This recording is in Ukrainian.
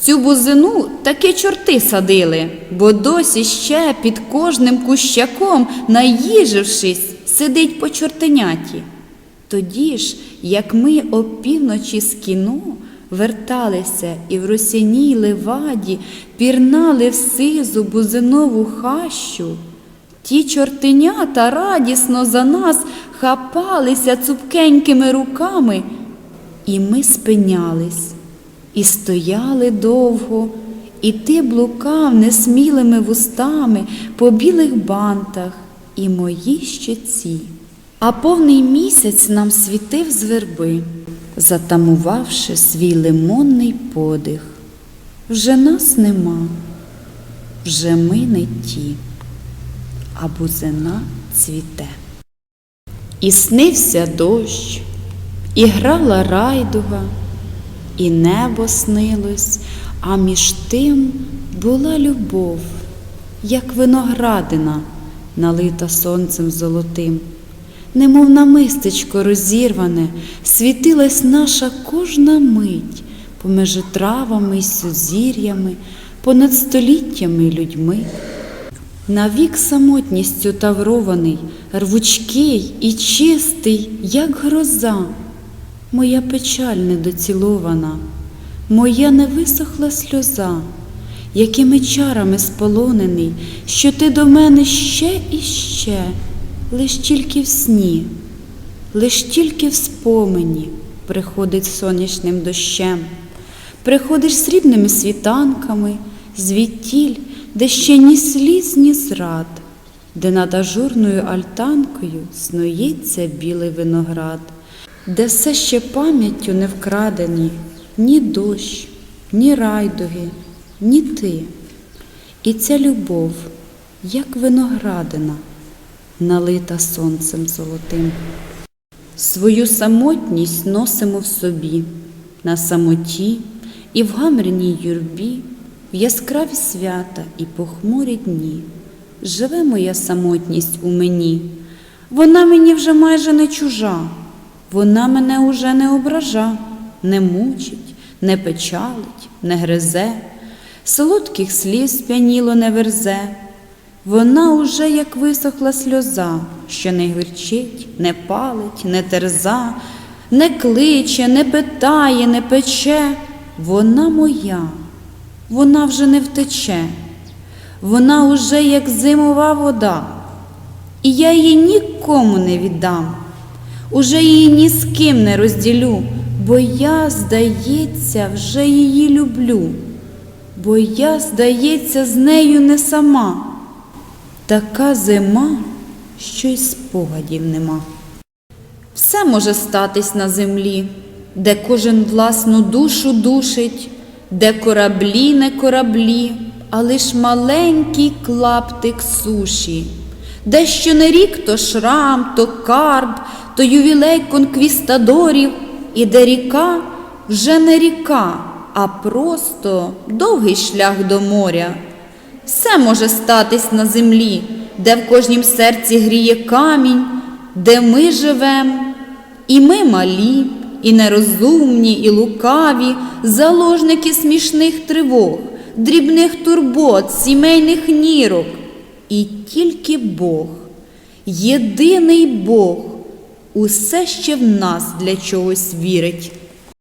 Цю бузину таки чорти садили, бо досі ще під кожним кущаком, наїжившись, сидить по чортеняті. Тоді ж, як ми опівночі з кіно верталися і в росяній леваді пірнали в сизу бузинову хащу, ті чортенята радісно за нас хапалися цупкенькими руками, і ми спинялись, і стояли довго, і ти блукав несмілими вустами по білих бантах і мої щоці. А повний місяць нам світив з верби, затамувавши свій лимонний подих. Вже нас нема, вже ми не ті, а бузина цвіте. І снився дощ, і грала райдуга, і небо снилось, а між тим була любов, як виноградина, налита сонцем золотим. Немов намистечко розірване, світилась наша кожна мить поміж травами й сузір'ями, понад століттями й людьми. Навік самотністю таврований, рвучкий і чистий, як гроза, моя печаль недоцілована, моя невисохла сльоза, якими чарами сполонений, що ти до мене ще і ще, лиш тільки в сні, лиш тільки в спомені приходить сонячним дощем, приходиш срібними світанками, звідтіль, де ще ні сліз, ні зрад, де над ажурною альтанкою снується білий виноград, де все ще пам'яттю не вкрадені ні дощ, ні райдуги, ні ти. І ця любов, як виноградина, налита сонцем золотим. Свою самотність носимо в собі, на самоті і в гамряній юрбі, в яскраві свята і похмурі дні. Живе моя самотність у мені, вона мені вже майже не чужа, вона мене уже не обража, не мучить, не печалить, не гризе, солодких сліз сп'яніло не верзе. Вона уже як висохла сльоза, що не гірчить, не палить, не терза, не кличе, не питає, не пече. Вона моя, вона вже не втече, вона уже як зимова вода, і я її нікому не віддам, уже її ні з ким не розділю, бо я, здається, вже її люблю, бо я, здається, з нею не сама. Така зима, що й спогадів нема. Все може статись на землі, де кожен власну душу душить, де кораблі не кораблі, а лиш маленький клаптик суші, де що не рік то шрам, то карб, то ювілей конквістадорів, і де ріка вже не ріка, а просто довгий шлях до моря. Все може статись на землі, де в кожнім серці гріє камінь, де ми живем, і ми малі, і нерозумні, і лукаві, заложники смішних тривог, дрібних турбот, сімейних нірок. І тільки Бог, єдиний Бог, усе ще в нас для чогось вірить.